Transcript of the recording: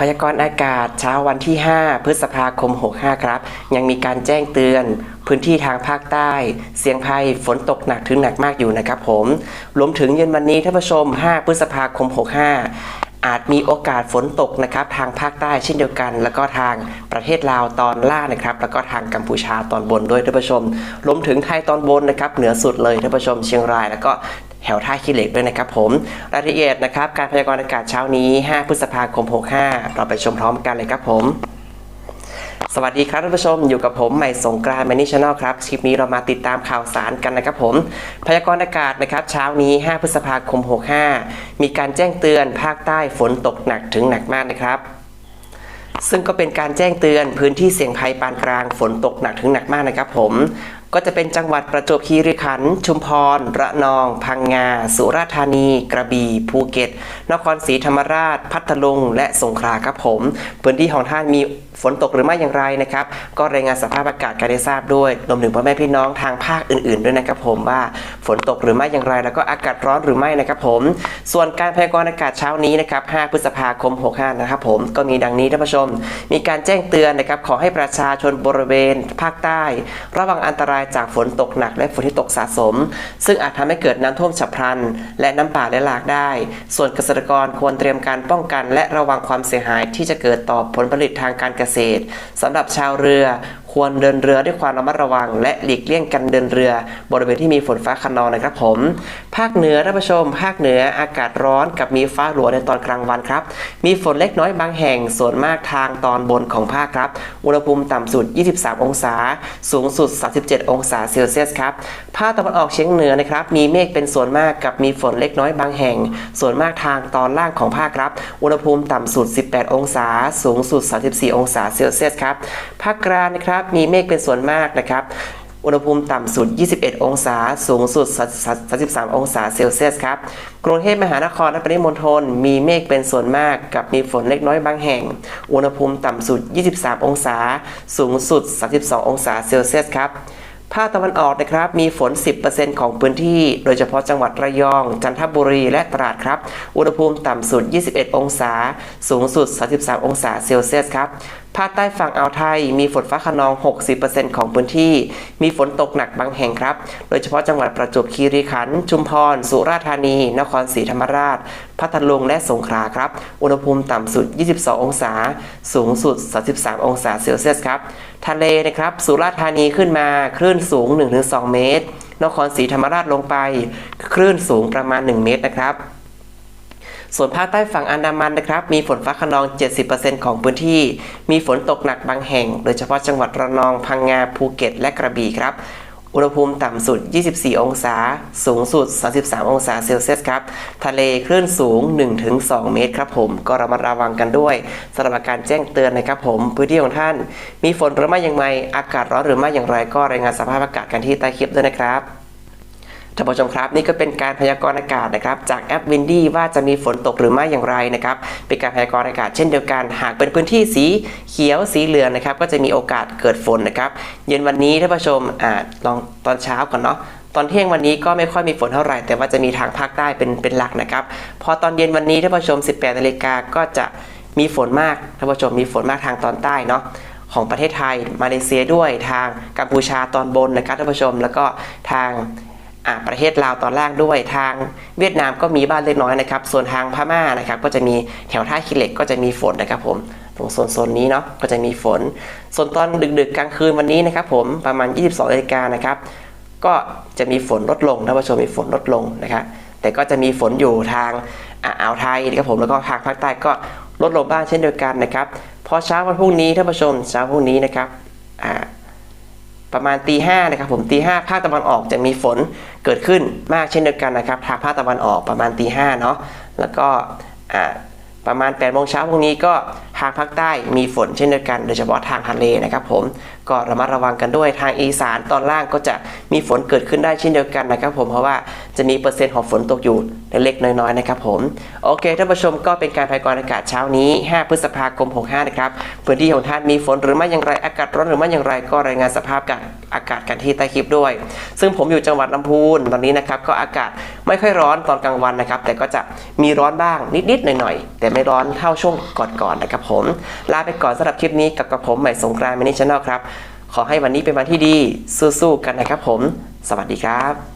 พยากรณ์อากาศเช้าวันที่ 5 พฤษภาคม 65 ครับ ยังมีการแจ้งเตือน พื้นที่ทางภาคใต้ เสียงภัยฝนตกหนักถึงหนักมากอยู่นะครับผมรวมถึงเย็นวันนี้ท่านผู้ชม 5 พฤษภาคม 65อาจมีโอกาสฝนตกนะครับทางภาคใต้เช่นเดียวกัน แล้วก็ทางประเทศลาวตอนล่างนะครับ แล้วก็ทางกัมพูชาตอนบนด้วยท่านผู้ชมรวมถึงไทยตอนบนนะครับเหนือสุดเลยท่านผู้ชมเชียงราย แล้วก็ แถวท่าขี้เหล็กด้วยนะครับผมรายละเอียดนะครับการพยากรณ์อากาศเช้านี้ 5 พฤษภาคม 65 เราไปชมพร้อมกันเลยครับผมสวัสดีครับท่านผู้ชมอยู่กับผมใหม่สงกรานต์แมนนี่ชาแนลครับคลิปนี้เรามาติดตามข่าวสารกันนะครับผม พยากรณ์อากาศนะครับเช้านี้ 5 พฤษภาคม 65 มีการแจ้งเตือนภาคใต้ฝนตกหนักถึงหนักมากนะครับ ซึ่งก็เป็นการแจ้งเตือนพื้นที่เสี่ยงภัยปานกลางฝนตกหนักถึงหนักมากนะครับผม ก็จะเป็นจังหวัดประจวบคีรีขันธ์ชุมพร ระนอง พังงา สุราษฎร์ธานี กระบี่ภูเก็ต นครศรีธรรมราช พัทลุง และสงขลาครับผม พื้นที่ของท่านมีฝนตกหรือไม่อย่างไรนะครับ ก็รายงานสภาพอากาศกันได้ทราบด้วยรวมถึงพ่อแม่พี่น้องทางภาคอื่น ๆ ด้วยนะครับผมว่า ฝนตกหรือไม่อย่างไร แล้วก็อากาศร้อนหรือไม่นะครับผม ส่วนการพยากรณ์อากาศเช้านี้นะครับ 5 พฤษภาคม 65 นะครับผม ก็มีดังนี้ท่านผู้ชม มีการแจ้งเตือนนะครับ ขอให้ประชาชนบริเวณภาคใต้ ระวังอันตรายจากฝนตกหนักและฝนที่ตกสะสม ซึ่งอาจทำให้เกิดน้ำท่วมฉับพลัน และน้ำป่าไหลหลากได้ ส่วนเกษตรกรควรเตรียมการป้องกัน และระวังความเสียหายที่จะเกิดต่อผลผลิตทางการเกษตรสำหรับชาวเรือ ควรเดินเรือด้วยความระมัดระวัง และหลีกเลี่ยงการเดินเรือบริเวณที่มีฝนฟ้าคะนองนะครับผม ภาคเหนือท่านผู้ชม ภาคเหนืออากาศร้อนกับมีฟ้าหลัวในตอนกลางวันครับ มีฝนเล็กน้อยบางแห่งส่วนมากทางตอนบนของภาคครับ อุณหภูมิต่ำสุด 23 องศา สูงสุด 37 องศาเซลเซียสครับ ภาคตะวันออกเฉียงเหนือนะครับ มีเมฆเป็นส่วนมากกับมีฝนเล็กน้อยบางแห่ง ส่วนมากทางตอนล่างของภาคครับ อุณหภูมิต่ำสุด 18 องศา สูงสุด 34 องศาเซลเซียสครับ ภาคกลางนะครับมีเมฆเป็นส่วนมากนะครับอุณหภูมิต่ำสุด 21 องศา สูงสุด 33 องศาเซลเซียสครับ กรุงเทพมหานครและปริมณฑลมีเมฆเป็นส่วนมากกับมีฝนเล็กน้อยบางแห่ง อุณหภูมิต่ำสุด 23 องศา สูงสุด 32 องศาเซลเซียสครับ ภาคตะวันออกนะครับมีฝน 10%ของพื้นที่ โดยเฉพาะจังหวัดระยอง จันทบุรีและตราดครับ อุณหภูมิต่ำสุด 21 องศา สูงสุด 33 องศาเซลเซียสครับ ภาคใต้ฝั่งอ่าวไทย มีฝนฟ้าขนอง 60%ของพื้นที่ มีฝนตกหนักบางแห่งครับ โดยเฉพาะจังหวัดประจวบคีรีขันธ์ชุมพร สุราษฎร์ธานี นครศรีธรรมราช พัทลุง และสงขลาครับ อุณหภูมิต่ำสุด 22 องศา สูงสุด 33 องศาเซลเซียสครับ ทะเลนะครับ สุราษฎร์ธานีขึ้นมา คลื่นสูง 1-2 เมตร นครศรีธรรมราชลงไป คลื่นสูงประมาณ 1 เมตรนะครับ ส่วนภาคใต้ฝั่งอันดามันนะครับ มีฝนฟ้าขนอง 70%ของพื้นที่ มีฝนตกหนักบางแห่ง โดยเฉพาะจังหวัดระนอง พังงา ภูเก็ต และกระบี่ครับ อุณหภูมิต่ำสุด 24 องศา สูงสุด 33 องศาเซลเซียสครับ ทะเลคลื่นสูง 1-2 เมตรครับผม ก็ระมัดระวังกันด้วยสำหรับการแจ้งเตือนนะครับผม พื้นที่ของท่าน มีฝนหรือไม่อย่างไร อากาศร้อนหรือไม่อย่างไร ก็รายงานสภาพอากาศกันที่ใต้คลิปด้วยนะครับ ท่านผู้ชมครับนี่ก็เป็นการพยากรณ์อากาศนะครับจากแอปวินดี้ว่าจะมีฝนตกหรือไม่อย่างไรนะครับเป็นการพยากรณ์อากาศเช่นเดียวกัน หากเป็นพื้นที่สีเขียวสีเหลืองนะครับก็จะมีโอกาสเกิดฝนนะครับเย็นวันนี้ท่านผู้ชมอ่าลองตอนเช้าก่อนเนาะตอนเที่ยงวันนี้ก็ไม่ค่อยมีฝนเท่าไหร่ แต่ว่าจะมีทางภาคใต้เป็นเป็นหลักนะครับ พอตอนเย็นวันนี้ท่านผู้ชม 18นาฬิกาก็จะมีฝนมากท่านผู้ชมมีฝนมากทางตอนใต้เนาะของประเทศไทย มาเลเซียด้วยทางกัมพูชาตอนบนนะครับท่านผู้ชมแล้วก็ทาง ประเทศลาวตอนล่างด้วยทางเวียดนามก็มีบ้านเล็กน้อยนะครับ ส่วนทางพม่านะครับก็จะมีแถวท่าขี้เหล็กก็จะมีฝนนะครับผมตรงโซนโซนนี้เนาะก็จะมีฝน ส่วนตอนดึกๆกลางคืนวันนี้นะครับผมประมาณ 22นาฬิกานะครับก็จะมีฝนลดลงท่านผู้ชมมีฝนลดลงนะครับแต่ก็จะมีฝนอยู่ทางอ่าวไทยนะครับผมแล้วก็ทางภาคใต้ก็ลดลงบ้างเช่นเดียวกันนะครับพอเช้าวันพรุ่งนี้ท่านผู้ชมเช้าพรุ่งนี้นะครับ ประมาณตีห้านะครับผมตีห้าภาคตะวันออกจะมีฝนเกิดขึ้นมากเช่นเดียวกันนะครับทางภาคตะวันออกประมาณตีห้าเนาะแล้วก็ประมาณ8ปดโมงเช้าพรุ่งนี้ก็ทางภาคใต้มีฝนเช่นเดียวกัน โดยเฉพาะทางทะเลนะครับผมก็ระมัดระวังกันด้วยทางอีสานตอนล่างก็จะมีฝนเกิดขึ้นได้เช่นเดียวกันนะครับผมเพราะว่าจะมีเปอร์เซ็นต์ของฝนตกอยู่เล็กๆน้อยๆนะครับผมโอเคท่านผู้ชมก็เป็นการพยากรณ์อากาศเช้านี้ 5 พฤษภาคม 65 นะครับพื้นที่ของท่านมีฝนหรือไม่อย่างไรอากาศร้อนหรือไม่อย่างไรก็รายงานสภาพกับอากาศกันที่ใต้คลิปด้วย ซึ่งผมอยู่จังหวัดลำพูนตอนนี้นะครับก็อากาศไม่ค่อยร้อนตอนกลางวันนะครับแต่ก็จะมีร้อนบ้างนิดๆหน่อยๆแต่ไม่ร้อนเท่าช่วงก่อนๆนะครับผม ลาไปก่อนสำหรับคลิปนี้กับกับผมใหม่สงกรานต์มินิชแนลครับ ขอให้วันนี้เป็นวันที่ดีสู้ๆกันนะครับผม สวัสดีครับ